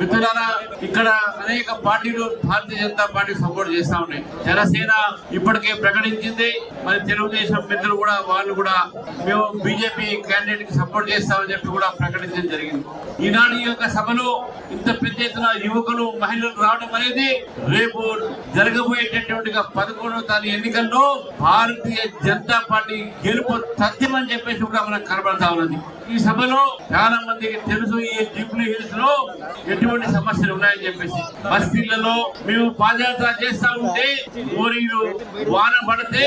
మిత్రులారా ఇక్కడ అనేక పార్టీలు భారతీయ జనతా పార్టీ సపోర్ట్ చేస్తా ఉన్నాయి. జనసేన ఇప్పటికే ప్రకటించింది. మరి తెలుగుదేశం మిత్రులు కూడా వాళ్ళు కూడా మేము బీజేపీ క్యాండిడేట్కి సపోర్ట్ చేస్తామని చెప్పి కూడా ప్రకటించడం జరిగింది. ఈనాడు ఈ యొక్క సభలో ఇంత పెద్ద ఎత్తున యువకులు మహిళలు రావడం అనేది రేపు జరగబోయేటటువంటి పదకొండవ తారీఖు ఎన్నికల్లో భారతీయ జనతా పార్టీ గెలుపు తథ్యమని చెప్పేసి కూడా మనకు కనబడతా ఉన్నది. ఈ సభలో చాలా మందికి తెలుసు ఈ జూబ్లీ హిల్స్లో ఎటువంటి సమస్యలు ఉన్నాయని చెప్పేసి. బస్తీలలో మేము పాదయాత్ర చేస్తా ఉంటే ఓరీలు వాన పడితే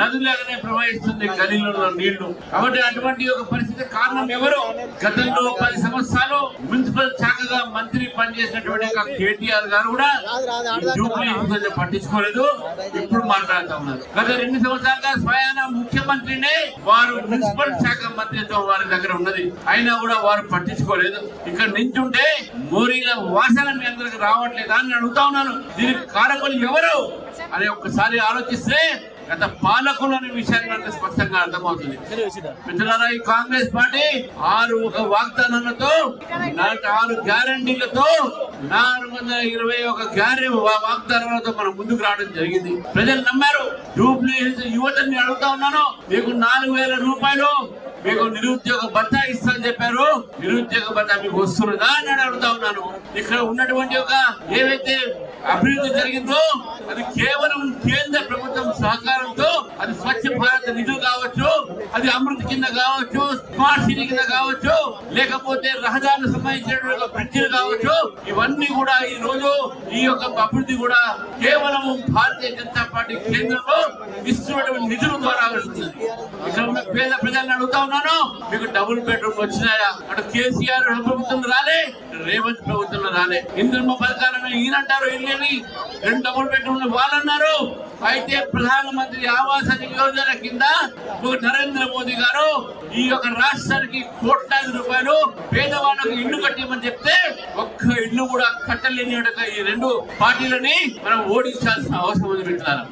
నదులాగానే ప్రవహిస్తుంది గలీలలో నీళ్ళు. కాబట్టి అటువంటి ఒక పరిస్థితి కారణం ఎవరు? గతంలో పది సంవత్సరాలు మున్సిపల్ శాఖగా మంత్రి పనిచేసినటువంటి కేటీఆర్ గారు కూడా జూబ్లీ పట్టించుకోలేదు. ఇప్పుడు మాట్లాడుతా ఉన్నారు. గత రెండు సంవత్సరాలుగా స్వయాన ముఖ్యమంత్రినే వారు మున్సిపల్ శాఖ మంత్రిత్వం వారి దగ్గర ఉన్నది. అయినా కూడా వారు పట్టించుకోలేదు. ఇక్కడ నించుంటే మోరీల వాసన మీ అందరికి రావట్లేదా అని అడుగుతా ఉన్నాను. దీనికి కారకులు ఎవరు? అని ఒక్కసారి ఆలోచిస్తే గత పాలకులు అనే విషయాన్ని మనకు స్పష్టంగా అర్థమవుతుంది. మిత్రులారా ఈ కాంగ్రెస్ పార్టీ ఆరు ఒక వాగ్దానాలతో ఆరు గ్యారంటీలతో నాలుగు వందల ఇరవై ఒక గ్యారె వాగ్దానాలతో మనం ముందుకు రావడం జరిగింది. ప్రజలు నమ్మారు. జూబ్లీ యువతని అడుగుతా ఉన్నాను. మీకు నాలుగు వేల రూపాయలు మీకు నిరుద్యోగ భత్తా ఇస్తా చెప్పారు. నిరుద్యోగ భత్తా మీకు వస్తున్నదా అని అడుగుతా ఉన్నాను. ఇక్కడ ఉన్నటువంటి ఒక ఏవైతే అభివృద్ధి జరిగిందో అది కేవలం కేంద్ర ప్రభుత్వం సహకారంతో అది స్వచ్ఛ భారత్ నిధులు కావచ్చు అది అమృత్ కింద కావచ్చు స్మార్ట్ సిటీ కింద కావచ్చు లేకపోతే రహదారులకు సంబంధించిన బ్రిడ్జిలు కావచ్చు ఇవన్నీ కూడా ఈ రోజు ఈ యొక్క అభివృద్ధి కూడా కేవలం భారతీయ జనతా పార్టీ కేంద్రంలో ఇస్తున్నటువంటి నిధుల ద్వారా వస్తుంది ఇక్కడ ఉన్న పేద ప్రజలను అడుగుతా ఉన్నాను మీకు డబుల్ బెడ్రూమ్ వచ్చినాయా? అటు కేసీఆర్ ప్రభుత్వం రాలే రేవంత్ ప్రభుత్వం రాలే. ఇంద్రమ్మ పథకాలను ఈయనంటారు ఇల్లేని రెండు డబుల్ బెడ్రూమ్ వాళ్ళన్నారు. అయితే ప్రధానమంత్రి ఆవాస యోజన కింద నరేంద్ర మోదీ గారు ఈ యొక్క రాష్ట్రానికి కోట్లాది రూపాయలు పేదవాళ్ళకు ఇల్లు కట్టమని చెప్తే ఒక్క ఇల్లు కూడా కట్టలేని ఈ రెండు పార్టీలని మనం ఓడించాల్సిన అవసరం ఉంది